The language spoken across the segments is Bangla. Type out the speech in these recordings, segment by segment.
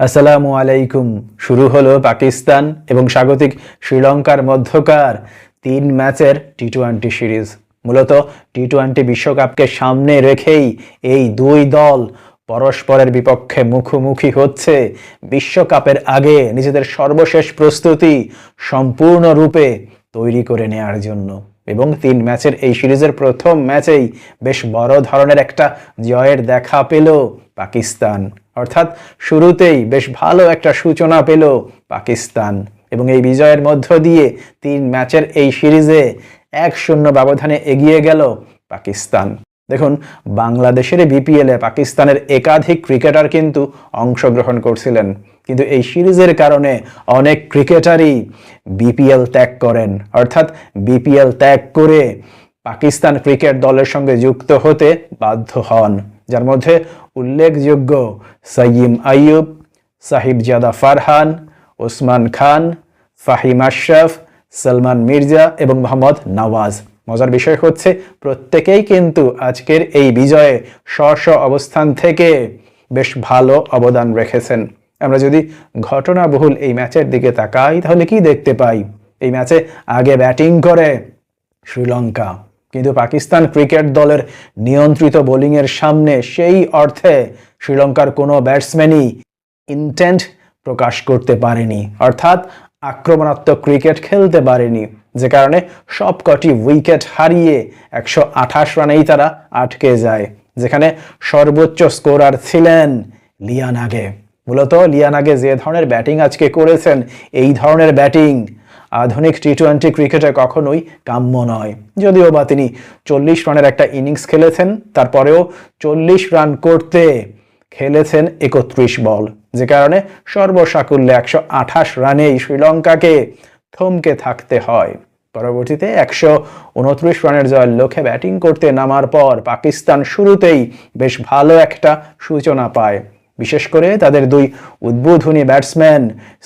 আসসালামু আলাইকুম। শুরু হলো পাকিস্তান এবং স্বাগতিক শ্রীলঙ্কার মধ্যকার তিন ম্যাচের টি টোয়েন্টি সিরিজ। মূলত টি টোয়েন্টি বিশ্বকাপকে সামনে রেখেই এই দুই দল পরস্পরের বিপক্ষে মুখোমুখি হচ্ছে। বিশ্বকাপের আগে নিজেদের সর্বশেষ প্রস্তুতি সম্পূর্ণরূপে তৈরি করে নেয়ার জন্য। এবং তিন ম্যাচের এই সিরিজের প্রথম ম্যাচেই বেশ বড় ধরনের একটা জয়ের দেখা পেল পাকিস্তান। অর্থাৎ শুরুতেই বেশ ভালো একটা সূচনা পেল পাকিস্তান এবং এই বিজয়ের মধ্য দিয়ে তিন ম্যাচের এই সিরিজে এক শূন্য ব্যবধানে এগিয়ে গেল পাকিস্তান। দেখুন, বাংলাদেশের বিপিএলে পাকিস্তানের একাধিক ক্রিকেটার কিন্তু অংশগ্রহণ করছিলেন। কিন্তু এই সিরিজের কারণে অনেক ক্রিকেটারই বিপিএল ত্যাগ করেন। অর্থাৎ বিপিএল ত্যাগ করে পাকিস্তান ক্রিকেট দলের সঙ্গে যুক্ত হতে বাধ্য হন। যার মধ্যে উল্লেখযোগ্য সয়িম আইয়ুব, সাহিবজাদা ফারহান, ওসমান খান, ফাহিম আশরাফ, সলমান মির্জা এবং মোহাম্মদ নওয়াজ। মজার বিষয় হচ্ছে, প্রত্যেকেই কিন্তু আজকের এই বিজয়ে স্ব অবস্থান থেকে বেশ ভালো অবদান রেখেছেন। আমরা যদি ঘটনাবহুল এই ম্যাচের দিকে তাকাই, তাহলে কি দেখতে পাই? এই ম্যাচে আগে ব্যাটিং করে শ্রীলঙ্কা। কিন্তু পাকিস্তান ক্রিকেট দলের নিয়ন্ত্রিত বোলিংয়ের সামনে সেই অর্থে শ্রীলঙ্কার কোনো ব্যাটসম্যানই ইন্টেন্ট প্রকাশ করতে পারেনি। অর্থাৎ আক্রমণাত্মক ক্রিকেট খেলতে পারেনি। যে কারণে সবকটি উইকেট হারিয়ে একশো আঠাশ রানেই তারা আটকে যায়। যেখানে সর্বোচ্চ স্কোরার ছিলেন লিয়ানাগে মূলত লিয়ানাগে যে ধরনের ব্যাটিং আজকে করেছেন, এই ধরনের ব্যাটিং আধুনিক টি টোয়েন্টি ক্রিকেটে কখনোই কাম্য নয়। যদিও বা তিনি চল্লিশ রানের একটা ইনিংস খেলেছেন, তারপরেও চল্লিশ রান করতে খেলেছেন একত্রিশ বল। যে কারণে সর্বসাকুল্যে একশো আঠাশ রানেই শ্রীলঙ্কাকে থমকে থাকতে হয়। পরবর্তীতে একশো উনত্রিশ রানের জয়ের লক্ষ্যে ব্যাটিং করতে নামার পর পাকিস্তান শুরুতেই বেশ ভালো একটা সূচনা পায়। বিশেষ করে তাদের দুই উদ্বোধনী ব্যাটসম্যান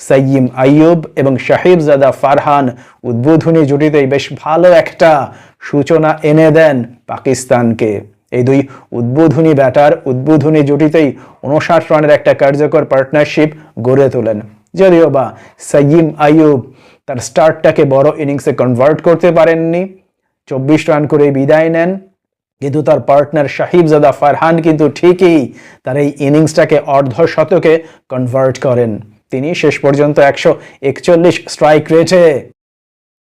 সয়িম আইয়ুব এবং শাহিবজাদা ফারহান উদ্বোধনী জুটিতেই বেশ ভালো একটা সূচনা এনে দেন পাকিস্তানকে। এই দুই উদ্বোধনী ব্যাটার উদ্বোধনী জুটিতেই উনষাট রানের একটা কার্যকর পার্টনারশিপ গড়ে তোলেন। যদিও বা সয়িম আইয়ুব তার স্টার্টটাকে বড় ইনিংসে কনভার্ট করতে পারেননি, চব্বিশ রান করে বিদায় নেন কিন্তু তার পার্টনার শাহিবজাদা ফারহান কিন্তু ঠিকই তার এই ইনিংসটাকে অর্ধ শতকে কনভার্ট করেন। তিনি শেষ পর্যন্ত একশো একচল্লিশ স্ট্রাইক রেটে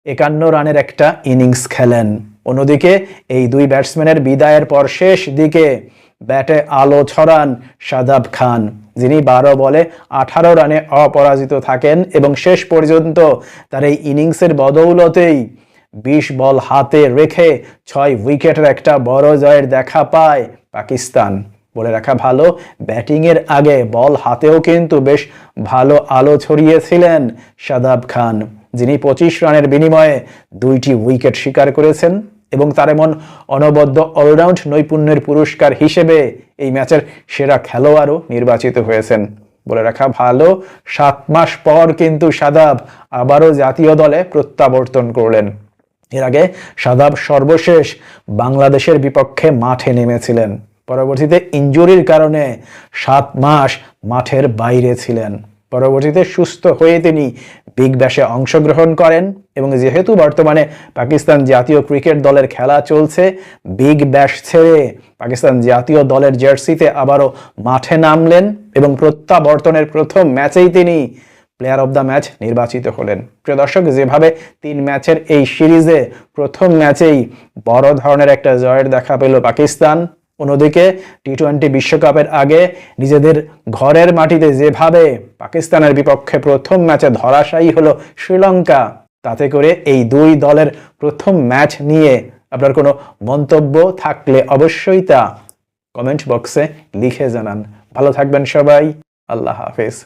একান্ন রানের একটা ইনিংস খেলেন। অন্যদিকে এই দুই ব্যাটসম্যানের বিদায়ের পর শেষ দিকে ব্যাটে আলো ছড়ান শাদাব খান, যিনি বারো বলে আঠারো রানে অপরাজিত থাকেন এবং শেষ পর্যন্ত তার এই ইনিংসের বদৌলতেই বিশ বল হাতে রেখে ছয় উইকেটের একটা বড় জয়ের দেখা পায় পাকিস্তান। বলে রাখা ভালো, ব্যাটিংয়ের আগে বল হাতেও কিন্তু বেশ ভালো আলো ছড়িয়েছিলেন শাদাব খান, যিনি পঁচিশ রানের বিনিময়ে দুইটি উইকেট শিকার করেছেন এবং তার এমন অনবদ্য অলরাউন্ড নৈপুণ্যের পুরস্কার হিসেবে এই ম্যাচের সেরা খেলোয়াড়ও নির্বাচিত হয়েছেন। বলে রাখা ভালো, সাত মাস পর কিন্তু সাদাব আবারও জাতীয় দলে প্রত্যাবর্তন করলেন। এর আগে সাদাব সর্বশেষ বাংলাদেশের বিপক্ষে মাঠে নেমেছিলেন। পরবর্তীতে ইঞ্জুরির কারণে সাত মাস মাঠের বাইরে ছিলেন। পরবর্তীতে সুস্থ হয়ে তিনি বিগ ব্যাশে অংশগ্রহণ করেন এবং যেহেতু বর্তমানে পাকিস্তান জাতীয় ক্রিকেট দলের খেলা চলছে, বিগ ব্যাশ ছেড়ে পাকিস্তান জাতীয় দলের জার্সিতে আবারও মাঠে নামলেন এবং প্রত্যাবর্তনের প্রথম ম্যাচেই তিনি প্লেয়ার অব দ্য ম্যাচ নির্বাচিত হলেন। প্রিয় দর্শক, যেভাবে তিন ম্যাচের এই সিরিজে প্রথম ম্যাচেই বড় ধরনের একটা জয়ের দেখা পেল পাকিস্তান, অন্যদিকে টি টোয়েন্টি বিশ্বকাপের আগে নিজেদের ঘরের মাটিতে যেভাবে পাকিস্তানের বিপক্ষে প্রথম ম্যাচে ধরাশায়ী হলো শ্রীলঙ্কা, তাতে করে এই দুই দলের প্রথম ম্যাচ নিয়ে আপনার কোনো মন্তব্য থাকলে অবশ্যই তা কমেন্ট বক্সে লিখে জানান। ভালো থাকবেন সবাই, আল্লাহ হাফেজ।